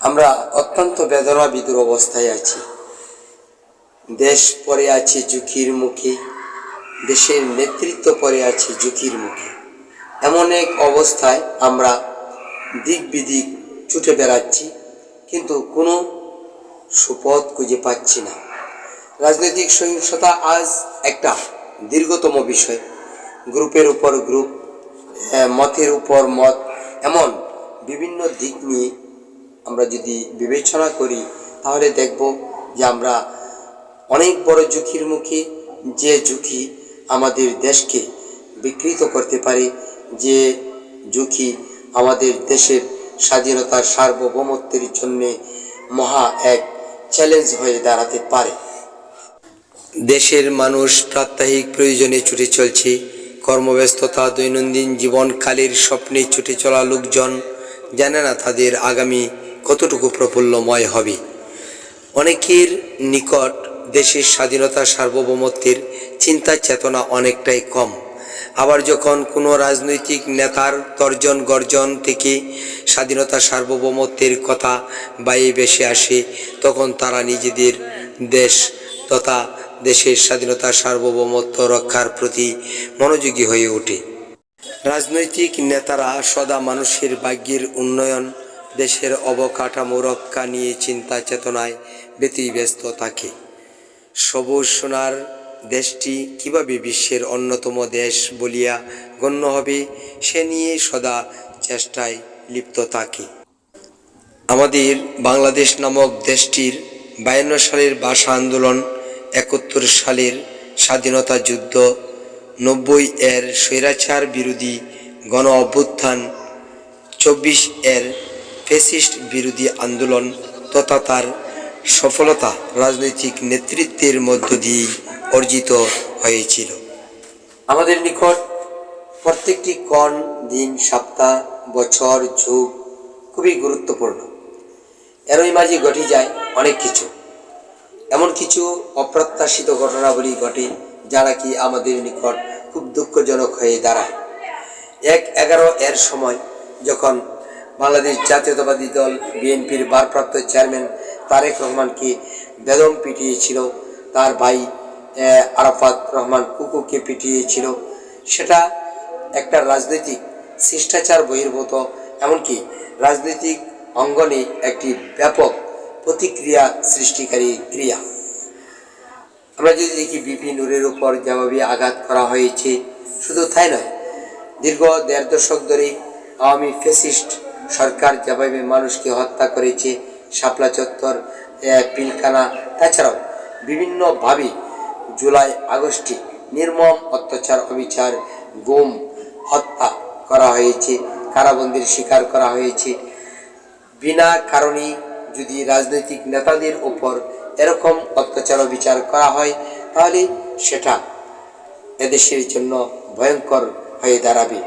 আমরা অত্যন্ত বেদনা বিদুর অবস্থায় আছি। দেশ পরে আছে ঝুঁকির মুখে, দেশের নেতৃত্ব পরে আছে ঝুঁকির মুখে। এমন এক অবস্থায় আমরা দিক বিদিক ছুটে বেড়াচ্ছি, কিন্তু কোনো সুপথ খুঁজে পাচ্ছি না। রাজনৈতিক সহিংসতা আজ একটা দীর্ঘতম বিষয়। গ্রুপের উপর গ্রুপ মতের উপর মত, এমন বিভিন্ন দিক নিয়ে আমরা যদি বিবেচনা করি, তাহলে দেখব যে আমরা অনেক বড় ঝুঁকির মুখে যে ঝুঁকি আমাদের দেশকে বিকৃত করতে পারে, যে ঝুঁকি আমাদের দেশের স্বাধীনতার সার্বভৌমত্বের জন্যে মহা এক চ্যালেঞ্জ হয়ে দাঁড়াতে পারে। দেশের মানুষ প্রাত্যহিক প্রয়োজনে ছুটে চলছে, কর্মব্যস্ততা, দৈনন্দিন জীবনকালের স্বপ্নে ছুটে চলা লোকজন জানে না তাদের আগামী কতটুকু প্রফুল্লময় হবে? অনেকের নিকট দেশের স্বাধীনতা সার্বভৌমত্বের চিন্তা চেতনা অনেকটাই কম। আবার যখন কোনো রাজনৈতিক নেতার তর্জন গর্জন থেকে স্বাধীনতা সার্বভৌমত্বের কথা বাইয়ে বেশি আসে, তখন তারা নিজেদের দেশ তথা দেশের স্বাধীনতা সার্বভৌমত্ব রক্ষার প্রতি মনোযোগী হয়ে ওঠে। রাজনৈতিক নেতারা সদা মানুষের ভাগ্যের উন্নয়ন দেশের অবকাঠামো রক্ষা নিয়ে চিন্তা চেতনায় ব্যতিব্যস্ত থাকে। সবুজ সোনার দেশটি কীভাবে বিশ্বের অন্যতম দেশ বলিয়া গণ্য হবে, সে নিয়ে সদা চেষ্টায় লিপ্ত থাকে। আমাদের বাংলাদেশ নামক দেশটির বায়ান্ন সালের ভাষা আন্দোলন, একাত্তর সালের স্বাধীনতা যুদ্ধ, নব্বই এর স্বৈরাচার বিরোধী গণ অভ্যুত্থান চব্বিশ এর ফেসিস্ট বিরোধী আন্দোলন তথা তার সফলতা রাজনৈতিক নেতৃত্বের মধ্য দিয়েই অর্জিত হয়েছিল। আমাদের নিকট প্রত্যেকটি কণ, দিন, সপ্তাহ, বছর, যুগ খুবই গুরুত্বপূর্ণ। এরই মাঝে ঘটে যায় অনেক কিছু। এমন কিছু অপ্রত্যাশিত ঘটনাবলী ঘটে যারা কি আমাদের নিকট খুব দুঃখজনক হয়ে দাঁড়ায়। এক এগারো এর সময় যখন বাংলাদেশ জাতীয়তাবাদী দল, বিএনপির ভারপ্রাপ্ত চেয়ারম্যান তারেক রহমানকে বেদম পিটিয়েছিল। তার ভাই আরাফাত রহমান কুকুকে পিটিয়েছিল। সেটা একটা রাজনৈতিক শিষ্টাচার বহির্ভূত, এমনকি রাজনৈতিক অঙ্গনে একটি ব্যাপক প্রতিক্রিয়া সৃষ্টিকারী ক্রিয়া। আমরা যদি দেখি বিপি নূরের উপর যেভাবে আঘাত করা হয়েছে, শুধু তাই নয়, দীর্ঘ দেড় দশক ধরে আওয়ামী ফেসিস্ট সরকার যেভাবে মানুষকে হত্যা করেছে, শাপলা চত্বর পিলখানা, তাছাড়াও বিভিন্নভাবে জুলাই, আগস্টে নির্মম অত্যাচার, অবিচার, গুম, হত্যা করা হয়েছে, কারাবন্দির শিকার করা হয়েছে। বিনা কারণে যদি রাজনৈতিক নেতাদের উপর এরকম অত্যাচার বিচার করা হয়, তাহলে সেটা এদেশের জন্য ভয়ঙ্কর হয়ে দাঁড়াবে।